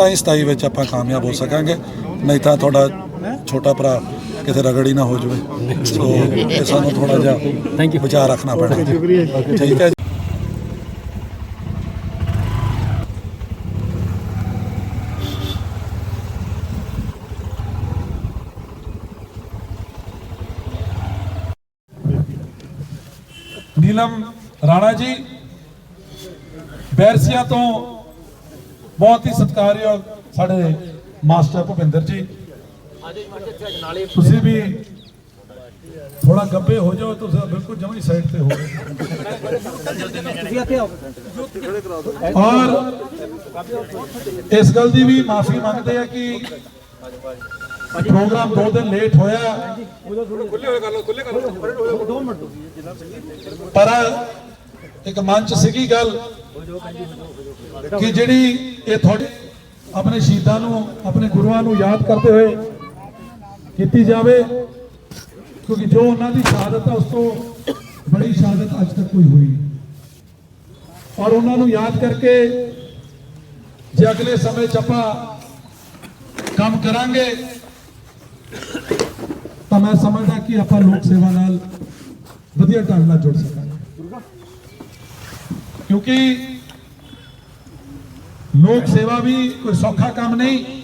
ਤਾਂ ਹੀ 27 ਵਿੱਚ ਆਪਾਂ ਕਾਮਯਾਬ ਹੋ ਸਕਾਂਗੇ ਨਹੀਂ ਤਾਂ ਤੁਹਾਡਾ ਛੋਟਾ ਭਰਾ ਕਿਤੇ ਰਗੜੀ ਨਾ ਹੋ ਜਾਵੇ ਸੋ ਇਹ ਸਾਨੂੰ ਥੋੜਾ ਜਿਹਾ Thank you. ਵਿਚਾਰ ਰੱਖਣਾ ਪੈਣਾ ਠੀਕ ਹੈ ਜੀ। ਨੀਲਮ ਰਾਣਾ ਜੀ ਬੈਰਸੀਆ ਤੋਂ ਬਹੁਤ ਹੀ ਸਤਿਕਾਰਯੋਗ ਸਾਡੇ ਮਾਸਟਰ ਭੁਪਿੰਦਰ ਜੀ। ਤੁਸੀਂ ਵੀ ਥੋੜਾ ਗੱਬੇ ਹੋ ਜਾਓ ਤੁਸੀਂ ਬਿਲਕੁਲ ਜਮੀ ਸਾਈਡ ਤੇ ਹੋ ਔਰ ਇਸ ਗੱਲ ਦੀ ਵੀ ਮਾਫੀ ਮੰਗਦੇ ਆ ਕਿ ਪ੍ਰੋਗਰਾਮ ਦੋ ਦਿਨ ਲੇਟ ਹੋਇਆ। ਪਰ ਇੱਕ ਮਨ ਚ ਸੀਗੀ ਗੱਲ ਕਿ ਜਿਹੜੀ ਇਹ ਤੁਹਾਡੇ ਆਪਣੇ ਸ਼ਹੀਦਾਂ ਨੂੰ, ਆਪਣੇ ਗੁਰੂਆਂ ਨੂੰ ਯਾਦ ਕਰਦੇ ਹੋਏ ਕੀਤੀ ਜਾਵੇ, ਕਿਉਂਕਿ ਜੋ ਉਹਨਾਂ ਦੀ ਸ਼ਹਾਦਤ ਹੈ ਉਸ ਤੋਂ ਬੜੀ ਸ਼ਹਾਦਤ ਅੱਜ ਤੱਕ ਕੋਈ ਹੋਈ ਨਹੀਂ। ਔਰ ਉਹਨਾਂ ਨੂੰ ਯਾਦ ਕਰਕੇ ਜੇ ਅਗਲੇ ਸਮੇਂ 'ਚ ਆਪਾਂ ਕੰਮ ਕਰਾਂਗੇ, ਤਾਂ ਮੈਂ ਸਮਝਦਾ ਕਿ ਆਪਾਂ ਲੋਕ ਸੇਵਾ ਨਾਲ ਵਧੀਆ ਢੰਗ ਨਾਲ ਜੁੜ ਸਕਾਂਗੇ। ਕਿਉਂਕਿ ਲੋਕ ਸੇਵਾ ਵੀ ਕੋਈ ਸੌਖਾ ਕੰਮ ਨਹੀਂ।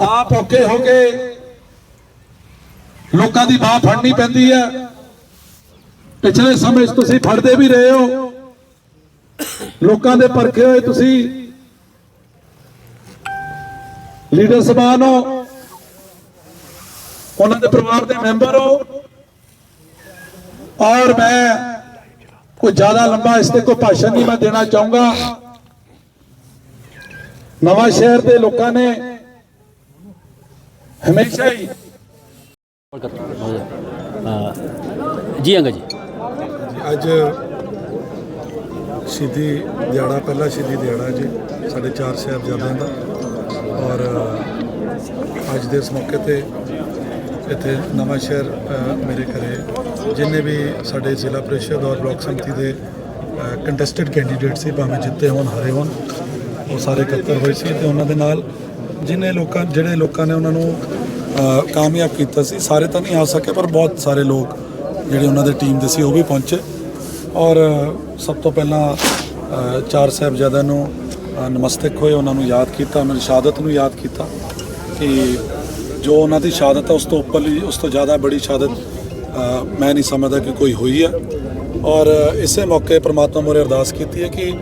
ਆਪ ਔਕੇ ਹੋ ਕੇ ਲੋਕਾਂ ਦੀ ਬਾਹ ਫੜਨੀ ਪੈਂਦੀ ਹੈ। ਪਿਛਲੇ ਸਮੇਂ 'ਚ ਤੁਸੀਂ ਫੜਦੇ ਵੀ ਰਹੇ ਹੋ। ਲੋਕਾਂ ਦੇ ਪਰਖੇ ਹੋਏ ਤੁਸੀਂ। ਲੀਡਰ ਸਭਾਨ ਹੋ। ਉਹਨਾਂ ਦੇ ਪਰਿਵਾਰ ਦੇ ਮੈਂਬਰ ਹੋ। ਔਰ ਮੈਂ ਕੋਈ ਜ਼ਿਆਦਾ ਲੰਬਾ ਇਸ ਤੇ ਕੋਈ ਭਾਸ਼ਣ ਨਹੀਂ ਮੈਂ ਦੇਣਾ ਚਾਹੂੰਗਾ। ਨਵਾਂ ਸ਼ਹਿਰ ਦੇ ਲੋਕਾਂ ਨੇ ਹਮੇਸ਼ਾ ਹੀ ਜੀ ਅੰਗਾ ਜੀ। ਅੱਜ ਸ਼ਹੀਦੀ ਦਿਹਾੜਾ ਪਹਿਲਾ ਸ਼ਹੀਦੀ ਦਿਹਾੜਾ ਜੀ ਸਾਡੇ ਚਾਰ ਸਾਹਿਬਜ਼ਾਦਿਆਂ ਦਾ। ਔਰ ਅੱਜ ਦੇ ਇਸ ਮੌਕੇ ਤੇ ਇੱਥੇ ਨਵਾਂ ਸ਼ਹਿਰ ਮੇਰੇ ਘਰੇ ਜਿੰਨੇ ਵੀ ਸਾਡੇ ਜ਼ਿਲ੍ਹਾ ਪ੍ਰੀਸ਼ਦ ਔਰ ਬਲਾਕ ਸੰਮਤੀ ਦੇ ਕੰਟੈਸਟਡ ਕੈਂਡੀਡੇਟ ਸੀ ਭਾਵੇਂ ਜਿੱਤੇ ਹੋਣ ਹਾਰੇ ਹੋਣ ਉਹ ਸਾਰੇ ਇਕੱਤਰ ਹੋਏ ਸੀ ਤੇ ਉਹਨਾਂ ਦੇ ਨਾਲ ਜਿਨੇ ਲੋਕਾਂ ਜਿਹੜੇ ਲੋਕਾਂ ਨੇ ਉਹਨਾਂ ਨੂੰ ਕਾਮਯਾਬ ਕੀਤਾ ਸੀ ਸਾਰੇ ਤਾਂ ਨਹੀਂ ਆ ਸਕੇ ਪਰ ਬਹੁਤ ਸਾਰੇ ਲੋਕ ਜਿਹੜੇ ਉਹਨਾਂ ਦੇ ਟੀਮ ਦੇ ਸੀ ਉਹ ਵੀ ਪਹੁੰਚੇ। ਔਰ ਸਭ ਤੋਂ ਪਹਿਲਾਂ ਚਾਰ ਸਾਹਿਬਜ਼ਾਦਿਆਂ ਨੂੰ ਅ, ਨਮਸਤਕ ਹੋਏ ਉਹਨਾਂ ਨੂੰ ਯਾਦ ਕੀਤਾ ਉਹਨਾਂ ਦੀ ਸ਼ਹਾਦਤ ਨੂੰ ਯਾਦ ਕੀਤਾ ਕਿ ਜੋ ਉਹਨਾਂ ਦੀ ਸ਼ਹਾਦਤ ਹੈ ਉਸ ਤੋਂ ਉੱਪਰਲੀ ਉਸ ਤੋਂ ਜ਼ਿਆਦਾ ਬੜੀ ਸ਼ਹਾਦਤ ਮੈਂ ਨਹੀਂ ਸਮਝਦਾ ਕਿ ਕੋਈ ਹੋਈ ਹੈ ਔਰ ਇਸੇ ਮੌਕੇ ਪ੍ਰਮਾਤਮਾ ਮੋਰੇ ਅਰਦਾਸ ਕੀਤੀ ਹੈ ਕਿ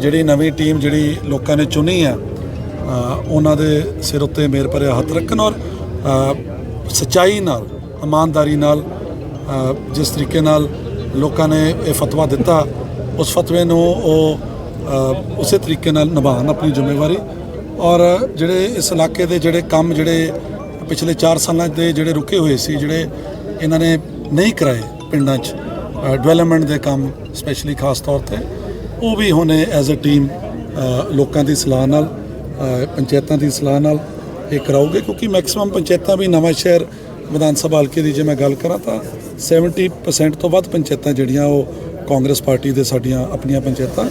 ਜਿਹੜੀ ਨਵੀਂ ਟੀਮ ਜਿਹੜੀ ਲੋਕਾਂ ਨੇ ਚੁਣੀ ਹੈ ਉਹਨਾਂ ਦੇ ਸਿਰ ਉੱਤੇ ਮੇਰ ਭਰਿਆ ਹੱਥ ਰੱਖਣ ਔਰ ਅ, ਸੱਚਾਈ ਨਾਲ ਇਮਾਨਦਾਰੀ ਨਾਲ ਜਿਸ ਤਰੀਕੇ ਨਾਲ ਲੋਕਾਂ ਨੇ ਇਹ ਫਤਵਾ ਦਿੱਤਾ ਉਸ ਫਤਵੇ ਨੂੰ ਉਹ ਉਸੇ ਤਰੀਕੇ ਨਾਲ ਨਿਭਾਉਣ ਆਪਣੀ ਜ਼ਿੰਮੇਵਾਰੀ। ਔਰ ਜਿਹੜੇ ਇਸ ਇਲਾਕੇ ਦੇ ਜਿਹੜੇ ਕੰਮ ਜਿਹੜੇ ਪਿਛਲੇ 4 ਸਾਲਾਂ ਦੇ ਜਿਹੜੇ ਰੁਕੇ ਹੋਏ ਸੀ ਜਿਹੜੇ ਇਹਨਾਂ ਨੇ ਨਹੀਂ ਕਰਾਏ ਪਿੰਡਾਂ 'ਚ। ਡਿਵੈਲਪਮੈਂਟ ਦੇ ਕੰਮ ਸਪੈਸ਼ਲੀ ਖਾਸ ਤੌਰ ਤੇ। ਉਹ ਵੀ ਹੁਣੇ ਐਜ਼ ਅ ਟੀਮ ਲੋਕਾਂ ਦੀ ਸਲਾਹ ਨਾਲ ਪੰਚਾਇਤਾਂ ਦੀ ਸਲਾਹ ਨਾਲ ਇਹ ਕਰਾਓਗੇ ਕਿਉਂਕਿ ਮੈਕਸਿਮਮ ਪੰਚਾਇਤਾਂ ਵੀ ਨਵਾਂ ਸ਼ਹਿਰ ਵਿਧਾਨ ਸਭਾ ਹਲਕੇ ਦੀ ਜੇ ਮੈਂ ਗੱਲ ਕਰਾਂ ਤਾਂ 70% ਤੋਂ ਵੱਧ ਪੰਚਾਇਤਾਂ ਜਿਹੜੀਆਂ ਉਹ ਕਾਂਗਰਸ ਪਾਰਟੀ ਦੇ ਸਾਡੀਆਂ ਆਪਣੀਆਂ ਪੰਚਾਇਤਾਂ।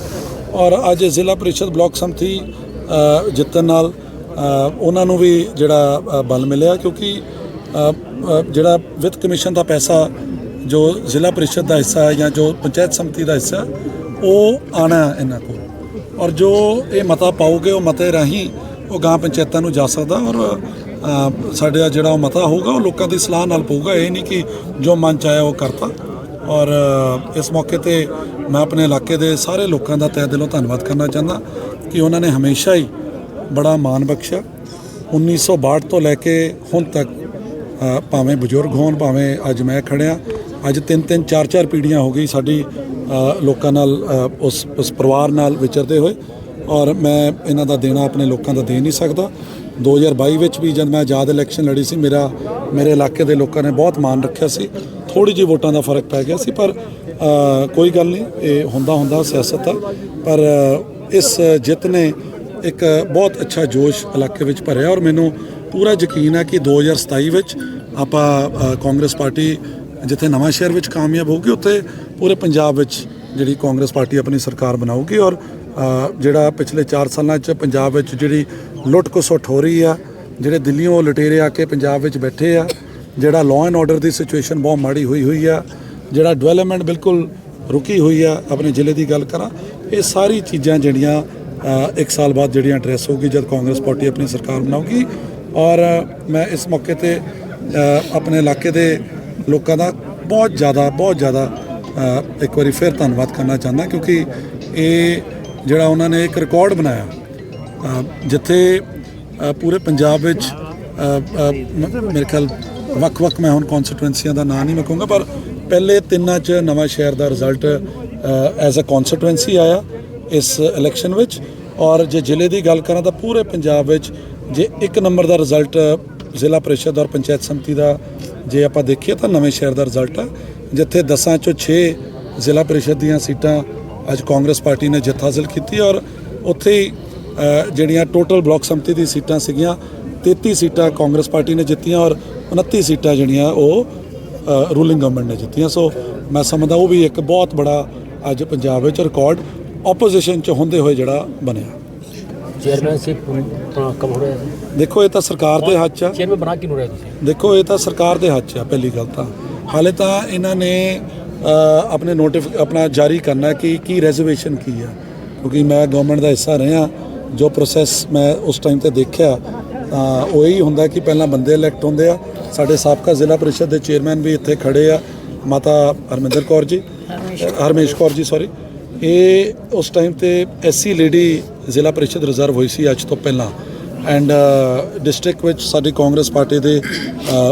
ਔਰ ਅੱਜ ਜ਼ਿਲ੍ਹਾ ਪ੍ਰੀਸ਼ਦ ਬਲਾਕ ਸੰਮਤੀ ਜਿੱਤਣ ਨਾਲ ਉਹਨਾਂ ਨੂੰ ਵੀ ਜਿਹੜਾ ਬਲ ਮਿਲਿਆ। ਕਿਉਂਕਿ ਜਿਹੜਾ ਵਿੱਤ ਕਮਿਸ਼ਨ ਦਾ ਪੈਸਾ, ਜੋ ਜ਼ਿਲ੍ਹਾ ਪਰਿਸ਼ਦ ਦਾ ਹਿੱਸਾ ਹੈ ਜਾਂ ਜੋ ਪੰਚਾਇਤ ਸਮਿਤੀ ਦਾ ਹਿੱਸਾ, ਉਹ ਆਣਾ ਇਹਨਾਂ ਕੋਲ। ਔਰ ਜੋ ਇਹ ਮਤਾ ਪਾਓਗੇ, ਉਹ ਮਤੇ ਰਾਹੀਂ ਉਹ ਗਾਂ ਪੰਚਾਇਤਾਂ ਨੂੰ ਜਾ ਸਕਦਾ ਔਰ ਸਾਡਾ ਜਿਹੜਾ ਉਹ ਮਤਾ ਹੋਊਗਾ, ਉਹ ਲੋਕਾਂ ਦੀ ਸਲਾਹ ਨਾਲ ਪਊਗਾ। ਇਹ ਨਹੀਂ ਕਿ ਜੋ ਮਨ ਚ ਆਇਆ ਉਹ ਕਰਤਾ। ਔਰ ਇਸ ਮੌਕੇ ਤੇ ਮੈਂ ਆਪਣੇ ਇਲਾਕੇ ਦੇ ਸਾਰੇ ਲੋਕਾਂ ਦਾ ਤਹਿ ਦਿਲੋਂ ਧੰਨਵਾਦ ਕਰਨਾ ਚਾਹੁੰਦਾ ਕਿ ਉਹਨਾਂ ਨੇ ਹਮੇਸ਼ਾ ਹੀ ਬੜਾ ਮਾਣ ਬਖਸ਼ਿਆ। 1962 ਤੋਂ ਲੈ ਕੇ ਹੁਣ ਤੱਕ ਭਾਵੇਂ ਬਜ਼ੁਰਗ ਹੋਣ, ਭਾਵੇਂ ਅੱਜ ਮੈਂ ਖੜਿਆ, ਅੱਜ ਤਿੰਨ ਤਿੰਨ, ਚਾਰ ਚਾਰ ਪੀੜ੍ਹੀਆਂ ਹੋ ਗਈ ਸਾਡੀ ਲੋਕਾਂ ਨਾਲ ਉਸ ਉਸ ਪਰਿਵਾਰ ਨਾਲ ਵਿਚਰਦੇ ਹੋਏ। ਔਰ ਮੈਂ ਇਹਨਾਂ ਦਾ ਦੇਣਾ ਆਪਣੇ ਲੋਕਾਂ ਦਾ ਦੇ ਨਹੀਂ ਸਕਦਾ। 2022 ਵਿੱਚ ਵੀ ਜਦ ਮੈਂ ਆਜ਼ਾਦ ਇਲੈਕਸ਼ਨ ਲੜੀ ਸੀ, ਮੇਰਾ, ਮੇਰੇ ਇਲਾਕੇ ਦੇ ਲੋਕਾਂ ਨੇ ਬਹੁਤ ਮਾਣ ਰੱਖਿਆ ਸੀ। ਥੋੜੀ ਜਿਹੀ ਵੋਟਾਂ ਦਾ ਫ਼ਰਕ ਪੈ ਗਿਆ ਸੀ, ਪਰ ਕੋਈ ਗੱਲ ਨਹੀਂ, ਇਹ ਹੁੰਦਾ ਹੁੰਦਾ ਸਿਆਸਤ ਆ। ਪਰ ਇਸ ਜਿੱਤ ਨੇ ਇੱਕ ਬਹੁਤ ਅੱਛਾ ਜੋਸ਼ ਇਲਾਕੇ ਵਿੱਚ ਭਰਿਆ ਔਰ ਮੈਨੂੰ ਪੂਰਾ ਯਕੀਨ ਹੈ ਕਿ 2027 ਵਿੱਚ ਆਪਾਂ ਕਾਂਗਰਸ ਪਾਰਟੀ ਜਿੱਥੇ ਨਵਾਂ ਸ਼ਹਿਰ ਵਿੱਚ ਕਾਮਯਾਬ ਹੋਊਗੀ, ਉੱਥੇ ਪੂਰੇ ਪੰਜਾਬ ਵਿੱਚ ਜਿਹੜੀ ਕਾਂਗਰਸ ਪਾਰਟੀ ਆਪਣੀ ਸਰਕਾਰ ਬਣਾਊਗੀ ਔਰ ਜਿਹੜਾ ਪਿਛਲੇ 4 ਸਾਲਾਂ 'ਚ ਪੰਜਾਬ ਵਿੱਚ ਜਿਹੜੀ ਲੁੱਟ ਖਸੁੱਟ ਹੋ ਰਹੀ ਆ, ਜਿਹੜੇ ਦਿੱਲੀੋਂ ਲੁਟੇਰੇ ਆ ਕੇ ਪੰਜਾਬ ਵਿੱਚ ਬੈਠੇ ਆ, ਜਿਹੜਾ ਲਾਅ ਐਂਡ ਆਰਡਰ ਦੀ ਸਿਚੁਏਸ਼ਨ ਬਹੁਤ ਮਾੜੀ ਹੋਈ ਹੋਈ ਆ, ਜਿਹੜਾ ਡਿਵੈਲਪਮੈਂਟ ਬਿਲਕੁਲ ਰੁਕੀ ਹੋਈ ਆ, ਆਪਣੇ ਜ਼ਿਲ੍ਹੇ ਦੀ ਗੱਲ ਕਰਾਂ, ਇਹ ਸਾਰੀ ਚੀਜ਼ਾਂ ਜਿਹੜੀਆਂ ਇੱਕ ਸਾਲ ਬਾਅਦ ਜਿਹੜੀਆਂ ਐਡਰੈਸ ਹੋਊਗੀ ਜਦ ਕਾਂਗਰਸ ਪਾਰਟੀ ਆਪਣੀ ਸਰਕਾਰ ਬਣਾਊਗੀ। ਔਰ ਮੈਂ ਇਸ ਮੌਕੇ ਤੇ ਆਪਣੇ ਇਲਾਕੇ ਦੇ ਲੋਕਾਂ ਦਾ ਬਹੁਤ ਜ਼ਿਆਦਾ ਬਹੁਤ ਜ਼ਿਆਦਾ ਇੱਕ ਵਾਰੀ ਫਿਰ ਧੰਨਵਾਦ ਕਰਨਾ ਚਾਹੁੰਦਾ ਕਿਉਂਕਿ ਇਹ ਜਿਹੜਾ ਉਹਨਾਂ ਨੇ ਇੱਕ ਰਿਕਾਰਡ ਬਣਾਇਆ। ਜਿੱਥੇ ਪੂਰੇ ਪੰਜਾਬ ਵਿੱਚ ਮੇਰੇ ਖਿਆਲ ਵੱਖ-ਵੱਖ ਮੈਂ ਹੁਣ ਕਨਸਟੀਟੂਐਂਸੀਆਂ ਦਾ ਨਾਂ ਨਹੀਂ ਮੈਂ ਕਹੂੰਗਾ, ਪਰ ਪਹਿਲੇ ਤਿੰਨਾਂ 'ਚ ਨਵਾਂ ਸ਼ਹਿਰ ਦਾ ਰਿਜ਼ਲਟ ਐਜ਼ ਅ ਕਨਸਟੀਟੂਐਂਸੀ ਆਇਆ। ਇਸ ਇਲੈਕਸ਼ਨ ਵਿੱਚ। ਔਰ ਜੇ ਜ਼ਿਲ੍ਹੇ ਦੀ ਗੱਲ ਕਰਾਂ ਤਾਂ ਪੂਰੇ ਪੰਜਾਬ ਵਿੱਚ ਜੇ ਇੱਕ ਨੰਬਰ ਦਾ ਰਿਜ਼ਲਟ ਜ਼ਿਲ੍ਹਾ ਪ੍ਰੀਸ਼ਦ ਔਰ ਪੰਚਾਇਤ ਸਮਿਤੀ ਦਾ ਜੇ ਆਪਾਂ ਦੇਖੀਏ ਤਾਂ ਨਵੇਂ ਸ਼ਹਿਰ ਦਾ ਰਿਜ਼ਲਟ ਆ, ਜਿੱਥੇ 10 ਚੋਂ 6 ਜ਼ਿਲ੍ਹਾ ਪ੍ਰੀਸ਼ਦ ਦੀਆਂ ਸੀਟਾਂ ਅੱਜ ਕਾਂਗਰਸ ਪਾਰਟੀ ਨੇ ਜਿੱਤ ਹਾਸਲ ਕੀਤੀ ਔਰ ਉੱਥੇ ਹੀ ਜਿਹੜੀਆਂ ਟੋਟਲ ਬਲਾਕ ਸਮਿਤੀ ਦੀ ਸੀਟਾਂ ਸੀਗੀਆਂ 33 ਸੀਟਾਂ ਕਾਂਗਰਸ ਪਾਰਟੀ ਨੇ ਜਿੱਤੀਆਂ ਔਰ 29 ਸੀਟਾਂ ਜਿਹੜੀਆਂ ਉਹ ਰੂਲਿੰਗ ਗਵਰਨਮੈਂਟ ਨੇ ਜਿੱਤੀਆਂ। ਸੋ ਮੈਂ ਸਮਝਦਾ ਉਹ ਵੀ ਇੱਕ ਬਹੁਤ ਬੜਾ ਅੱਜ ਪੰਜਾਬ ਵਿੱਚ ਰਿਕਾਰਡ ਆਪੋਜੀਸ਼ਨ ਚ ਹੁੰਦੇ ਹੋਏ ਜਿਹੜਾ ਬਣਿਆ। ਚੇਅਰਮੈਨਸ਼ਿਪ ਤਾਂ ਕਬ ਹੋ ਰਿਹਾ ਹੈ। ਦੇਖੋ ਇਹ ਤਾਂ ਸਰਕਾਰ ਦੇ ਹੱਥ 'ਚ ਆ। ਚੇਅਰਮੈਨ ਬਣਾ ਕਿਉਂ ਰਿਹਾ ਤੁਸੀਂ? ਦੇਖੋ ਇਹ ਤਾਂ ਸਰਕਾਰ ਦੇ ਹੱਥ 'ਚ ਆ ਪਹਿਲੀ ਗੱਲ ਤਾਂ। ਹਾਲੇ ਤਾਂ ਇਹਨਾਂ ਨੇ ਅ, ਆਪਣੇ ਨੋਟਿਫ ਆਪਣਾ ਜਾਰੀ ਕਰਨਾ ਕਿ ਕੀ ਰੈਜ਼ਰਵੇਸ਼ਨ ਕੀ ਆ। ਕਿਉਂਕਿ ਮੈਂ ਗਵਰਨਮੈਂਟ ਦਾ ਹਿੱਸਾ ਰਿਹਾ ਜੋ ਪ੍ਰੋਸੈਸ ਮੈਂ ਉਸ ਟਾਈਮ ਤੇ ਦੇਖਿਆ ਤਾਂ ਉਹ ਇਹੀ ਹੁੰਦਾ ਕਿ ਪਹਿਲਾਂ ਬੰਦੇ ਇਲੈਕਟ ਹੁੰਦੇ ਆ। ਸਾਡੇ ਸਾਬਕਾ ਜ਼ਿਲ੍ਹਾ ਪ੍ਰੀਸ਼ਦ ਦੇ ਚੇਅਰਮੈਨ ਵੀ ਇੱਥੇ ਖੜੇ ਆ ਮਾਤਾ ਹਰਮਿੰਦਰ ਕੌਰ ਜੀ। ਹਰਮੇਸ਼ ਕੌਰ ਜੀ ਸੌਰੀ ਇਹ ਉਸ ਟਾਈਮ ਤੇ ਐਸਸੀ ਲੇਡੀ ਜ਼ਿਲ੍ਹਾ ਪ੍ਰੀਸ਼ਦ ਰਿਜ਼ਰਵ ਹੋਈ ਸੀ ਅੱਜ ਤੋਂ ਪਹਿਲਾਂ। ਐਂਡ ਡਿਸਟ੍ਰਿਕਟ ਵਿੱਚ ਸਾਡੀ ਕਾਂਗਰਸ ਪਾਰਟੀ ਦੇ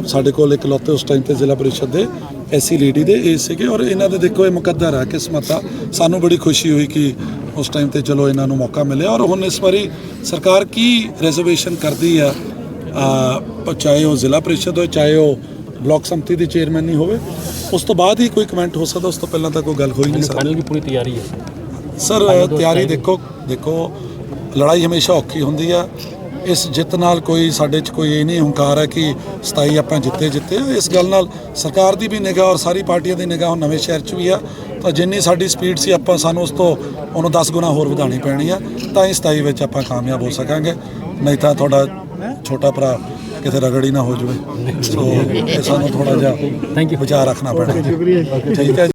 ਸਾਡੇ ਕੋਲ ਇਕਲੌਤੇ ਉਸ ਟਾਈਮ ਤੇ ਜ਼ਿਲ੍ਹਾ ਪਰਿਸ਼ਦ ਦੇ ਐਸਸੀ ਲੇਡੀ ਦੇ ਇਹ ਸੀਗੇ ਔਰ ਇਹਨਾਂ ਦੇ ਦੇਖੋ ਇਹ ਮੁਕੱਦਰ ਆ, ਕਿਸਮਤ ਆ। ਸਾਨੂੰ ਬੜੀ ਖੁਸ਼ੀ ਹੋਈ ਕਿ ਉਸ ਟਾਈਮ ਤੇ ਚਲੋ ਇਹਨਾਂ ਨੂੰ ਮੌਕਾ ਮਿਲਿਆ ਔਰ ਹੁਣ ਇਸ ਵਾਰੀ ਸਰਕਾਰ ਕੀ ਰਿਜ਼ਰਵੇਸ਼ਨ ਕਰਦੀ ਆ ਚਾਹੇ ਉਹ ਜ਼ਿਲ੍ਹਾ ਪਰਿਸ਼ਦ ਹੋਏ, ਚਾਹੇ ਉਹ ਬਲਾਕ ਸੰਮਤੀ ਦੀ ਚੇਅਰਮੈਨ ਨਹੀਂ ਹੋਵੇ ਉਸ ਤੋਂ ਬਾਅਦ ਹੀ ਕੋਈ ਕਮੈਂਟ ਹੋ ਸਕਦਾ ਉਸ ਤੋਂ ਪਹਿਲਾਂ ਤਾਂ ਕੋਈ ਗੱਲ ਹੋਈ ਨਹੀਂ ਸਕਦੀ। ਫਾਈਨਲ ਦੀ ਪੂਰੀ ਤਿਆਰੀ ਹੈ। ਸਰ ਤਿਆਰੀ ਦੇਖੋ ਦੇਖੋ ਲੜਾਈ ਹਮੇਸ਼ਾ ਔਖੀ ਹੁੰਦੀ ਆ। ਇਸ ਜਿੱਤ ਨਾਲ ਕੋਈ ਸਾਡੇ 'ਚ ਕੋਈ ਇਹ ਨਹੀਂ ਹੰਕਾਰ ਹੈ ਕਿ 27 ਆਪਾਂ ਜਿੱਤੇ ਜਿੱਤੇ ਆ। ਇਸ ਗੱਲ ਨਾਲ ਸਰਕਾਰ ਦੀ ਵੀ ਨਿਗਾਹ ਔਰ ਸਾਰੀ ਪਾਰਟੀਆਂ ਦੀ ਨਿਗਾਹ ਨਵੇਂ ਸ਼ਹਿਰ 'ਚ ਵੀ ਆ। ਤਾਂ ਜਿੰਨੀ ਸਾਡੀ ਸਪੀਡ ਸੀ ਆਪਾਂ ਸਾਨੂੰ ਉਸ ਤੋਂ ਉਹਨੂੰ 10 ਗੁਣਾ ਹੋਰ ਵਧਾਉਣੀ ਪੈਣੀ ਆ। ਤਾਂ ਇਸ 27 ਵਿੱਚ ਆਪਾਂ ਕਾਮਯਾਬ ਹੋ ਸਕਾਂਗੇ। ਨਹੀਂ ਤਾਂ ਤੁਹਾਡਾ ਛੋਟਾ ਭਰਾ ਕਿਤੇ ਰਗੜੀ ਨਾ ਹੋ ਜਾਵੇ। ਸੋ ਇਹ ਸਾਨੂੰ ਥੋੜਾ ਜਿਹਾ ਥੈਂਕ ਯੂ ਵਿਚਾਰ ਰੱਖਣਾ ਪੈਣਾ। ਠੀਕ ਹੈ ਜੀ।